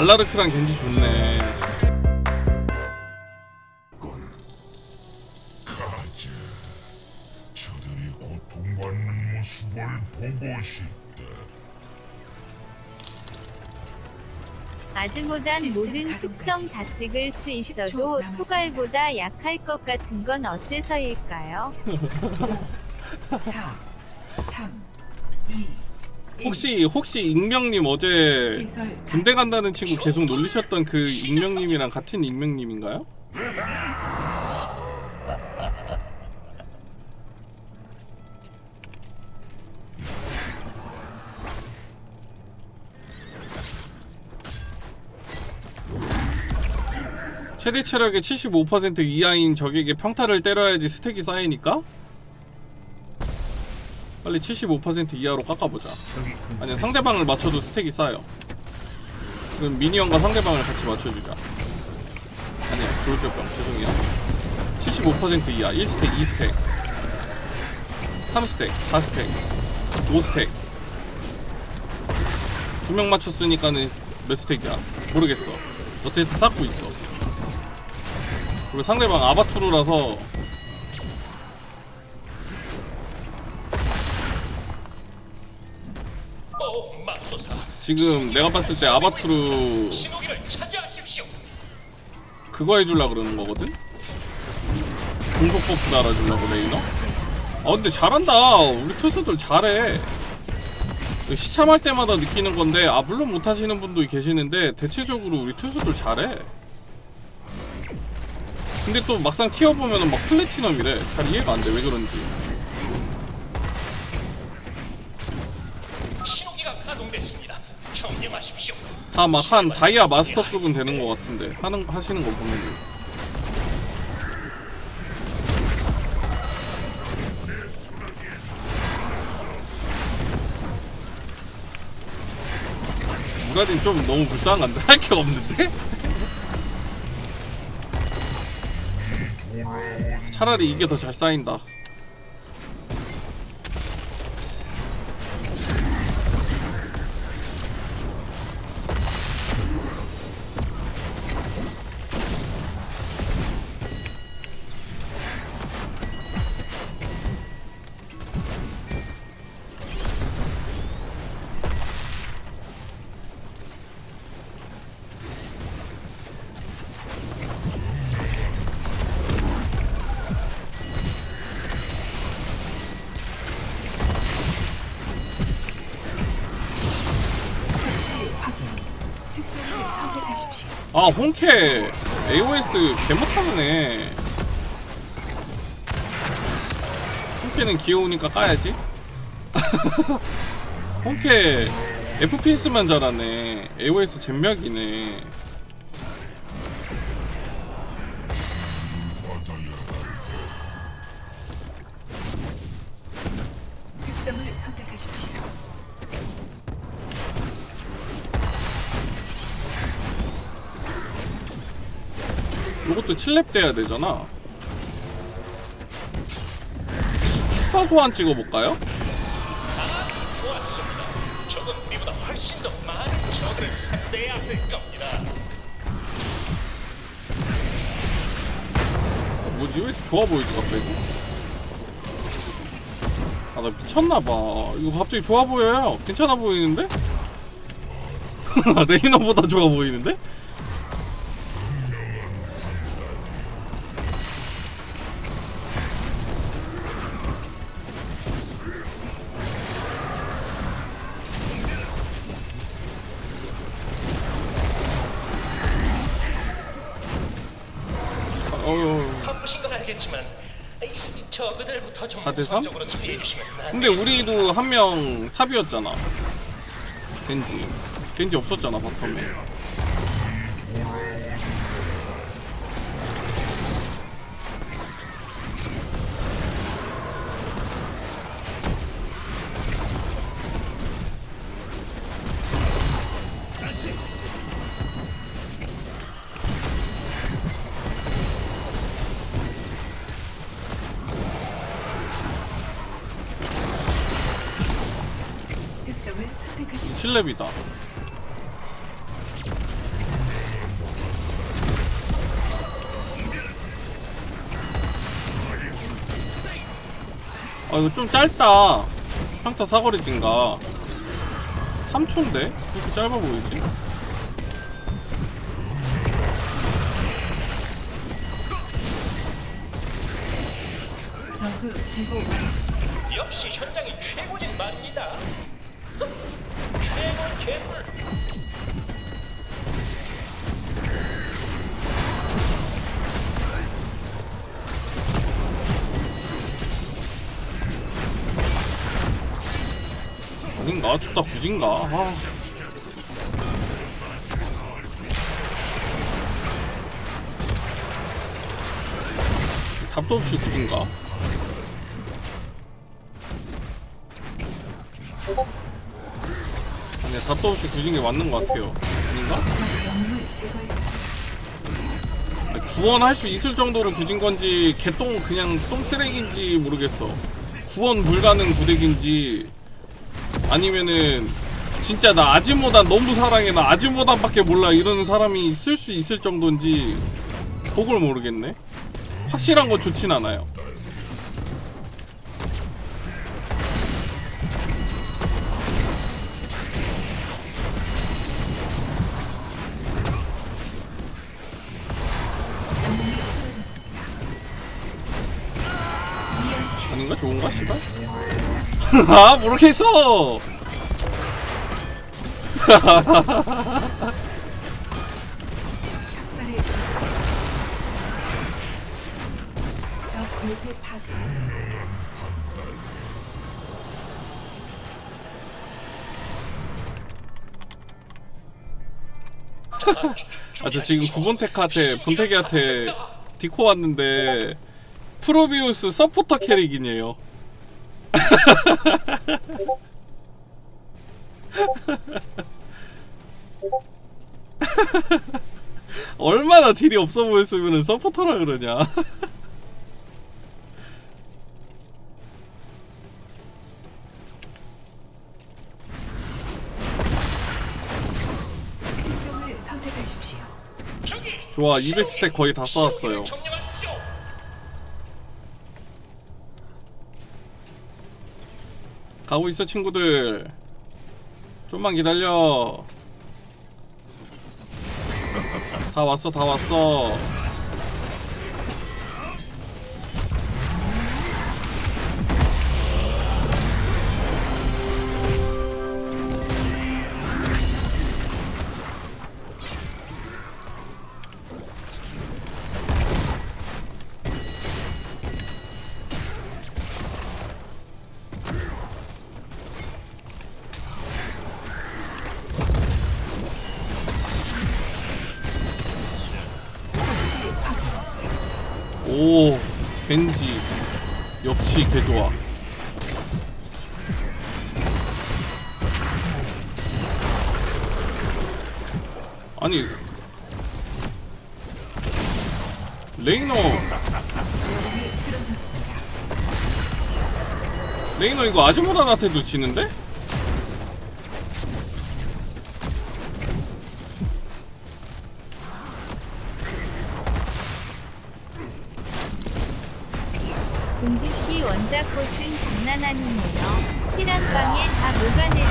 오 알라르크랑 겐지 좋네 가자. 저들이 고통받는 모습을 보고 싶다. 아즈모단 모든 특성 다 찍을 수 10초 있어도. 초갈보다 약할 것 같은 건 어째서일까요? 4, 3, 2, 혹시 혹시 익명님 어제 군대 간다는 친구 계속 놀리셨던 그 익명님이랑 같은 익명님인가요? 최대 체력의 75% 이하인 적에게 평타를 때려야지 스택이 쌓이니까 빨리 75% 이하로 깎아보자. 아니야 상대방을 맞춰도 스택이 쌓여. 그럼 미니언과 상대방을 같이 맞춰주자. 아니야 돌격병 죄송해요. 75% 이하. 1스택 2스택. 3스택 4스택 5스택. 두 명 맞췄으니까는 몇 스택이야? 모르겠어. 어쨌든 쌓고 있어. 그리고 상대방 아바투르라서 지금 내가 봤을 때 아바투르. 그거 해줄라 그러는 거거든? 공속 버프 달아주려고 레이너? 아 근데 잘한다 우리 투수들 잘해 시참할 때마다 느끼는 건데 아 물론 못하시는 분도 계시는데 대체적으로 우리 투수들 잘해 근데 또 막상 튀어보면은 막 플래티넘이래 잘 이해가 안 돼 왜 그런지 가동됐습니다. 청명하십시오. 다막한 다이아 마스터급은 되는 것 같은데 하는 하시는 거 보면 무라딘 좀 너무 불쌍한데 할 게 없는데? 차라리 이게 더 잘 쌓인다. 아 홍캐 AOS 개못하네. 홍캐는 귀여우니까 까야지. 홍캐 FPS만 잘하네. AOS 잼맥이네 이것도 7렙 돼야 되잖아 추가 소환 찍어볼까요? 뭐지 왜 좋아 보이지 갑자기 아나 미쳤나봐 이거 갑자기 좋아 보여요 괜찮아 보이는데? 레이너보다 좋아 보이는데? 어휴. 바쁘신 건 알겠지만 이, 이 저그들부터 좀 4대 3? 우선적으로 처리해 주시면 안 근데 우리도 한 명 탑이었잖아. 겐지. 겐지 없었잖아 바텀에 슬랩이다. 아 이거 좀 짧다. 평타 사거리 진가. 3초인데? 이렇게 짧아 보이지? 역시 현장이 최고진 말입니다. 아닌가? 둘다 굳인가? 아. 답도 없이 굳인가? 답도 없이 굳은 게 맞는 것 같아요. 아닌가? 구원할 수 있을 정도로 굳은 건지 개똥 그냥 똥쓰레기인지 모르겠어. 구원 불가능 구덱인지 아니면은 진짜 나 아즈모단 너무 사랑해 나 아즈모단밖에 몰라 이러는 사람이 쓸 수 있을 정도인지 그걸 모르겠네. 확실한 건 좋진 않아요 아 모르겠어 학살의 시작. 적 요새 파괴. 아 저 지금 구본테크한테 본테기한테 디코 왔는데 프로비우스 서포터 캐릭이네요 얼마나 딜이 없어 보였으면 서포터라 그러냐. 좋아 200스택 거의 다 써왔어요 가고 있어 친구들. 좀만 기다려. 다 왔어 다 왔어 오 겐지 역시 개 좋아 아니 레이너. 레이너 이거 아즈모단한테도 지는데? 궁극기 원작꽃은 장난 아니네요. 피란방에 다 녹아내리고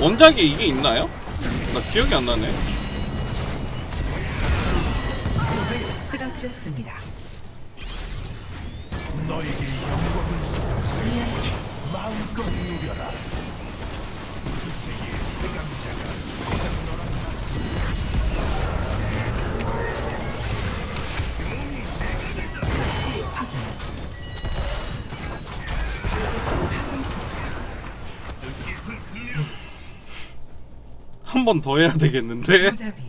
원작에 이게 있나요? 나 기억이 안 나네 적을 쓰러뜨렸습니다. 처치 한 번 더 해야 되겠는데? 무자비.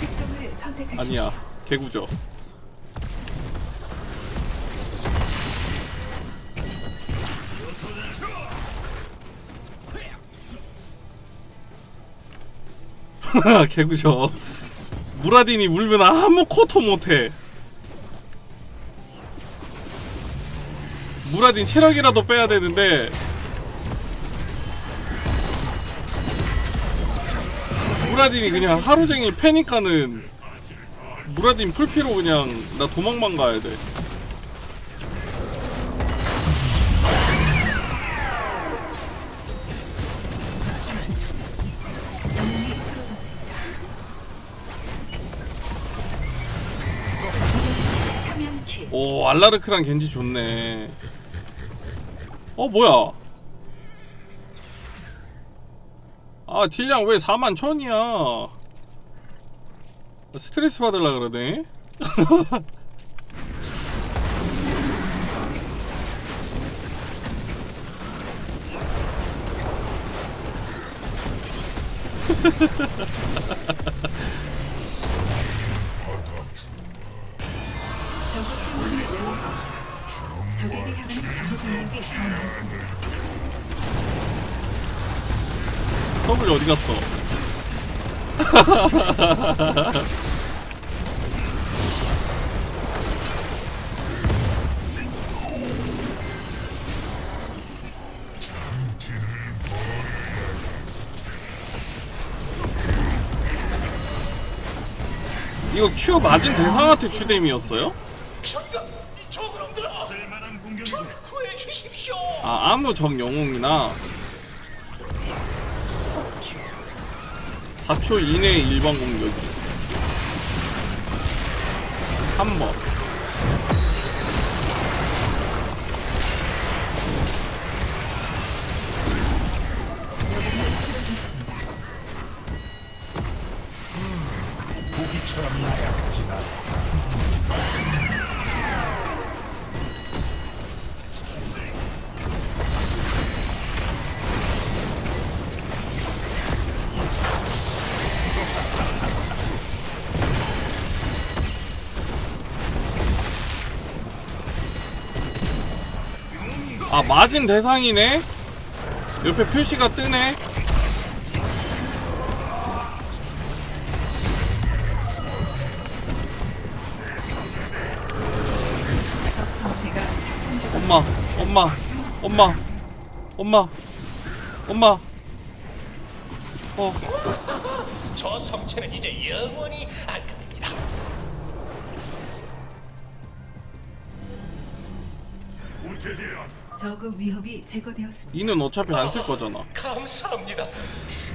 특성을 선택하십시오. 아니야 개구죠 개구셔. 무라딘이 물면 아무 코토 못해. 무라딘 체력이라도 빼야 되는데 무라딘이 그냥 하루 종일 패니까는 무라딘 풀피로 그냥 나 도망만 가야 돼. 오 알라르크랑 겐지 좋네. 어 뭐야? 아 딜량 왜 4만 천이야? 스트레스 받을라 그러네. 적의 수용실이 열렸습니다. 적에게 향하는 적의 공격이 더 많습니다. 더블 어디 갔어? 이거 큐 맞은 대상한테 주댐이었어요? 저기가 저그놈들아 쓸만한 공격이고 구해 주십시오. 아 아무 적 영웅이나. 4초 이내에 일반 한번 영웅이. 쓰러졌습니다. 고기처럼 약진 않아 아 맞은 대상이네? 옆에 표시가 뜨네? 엄마 엄마 엄마 엄마 엄마. 어. 저 성체는 이제 영원히 적의 위협이 제거되었습니다. 이는 어차피 안 쓸 거잖아 감사합니다.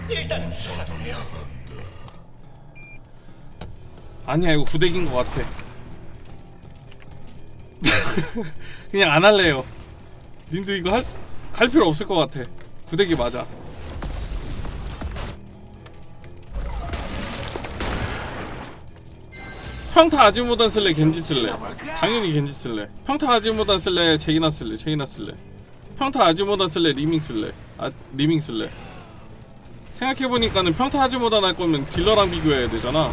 일단 사랑해요. 아니야 이거 구대기인 것 같아 그냥 안 할래요 님도 이거 할, 할 필요 없을 것 같아 구대기 맞아 평타 아지모단 쓸래 겐지 쓸래? 당연히 겐지 쓸래. 평타 아지모단 쓸래 제이나 쓸래 제이나 쓸래. 평타 아지모단 쓸래 리밍 쓸래. 아 리밍 쓸래. 생각해보니까는 평타 아지모단 할 거면 딜러랑 비교해야 되잖아.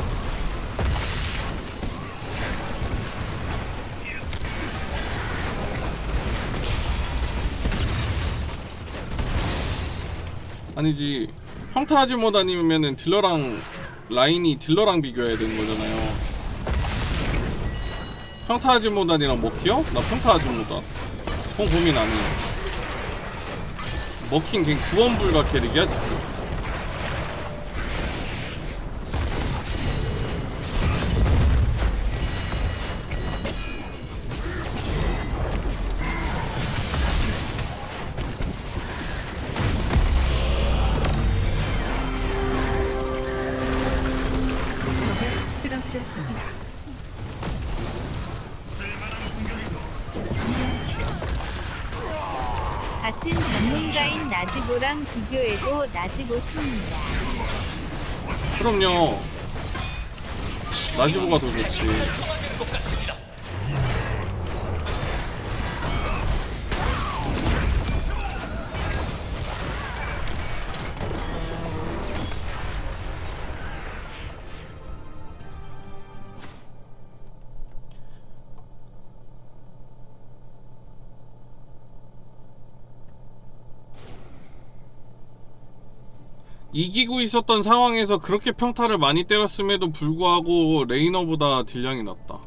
아니지. 평타 하지 못아니면은 딜러랑 라인이 딜러랑 비교해야 되는 거잖아요 평타하지 못아니랑 먹히요? 나 평타하지 못아 그건 고민 안해 먹힌 그냥 구원불가 캐릭이야 지금 나지보랑 비교해도 나지보습니다. 그럼요 나지보가 더 좋지 이기고 있었던 상황에서 그렇게 평타를 많이 때렸음에도 불구하고 레이너보다 딜량이 낮다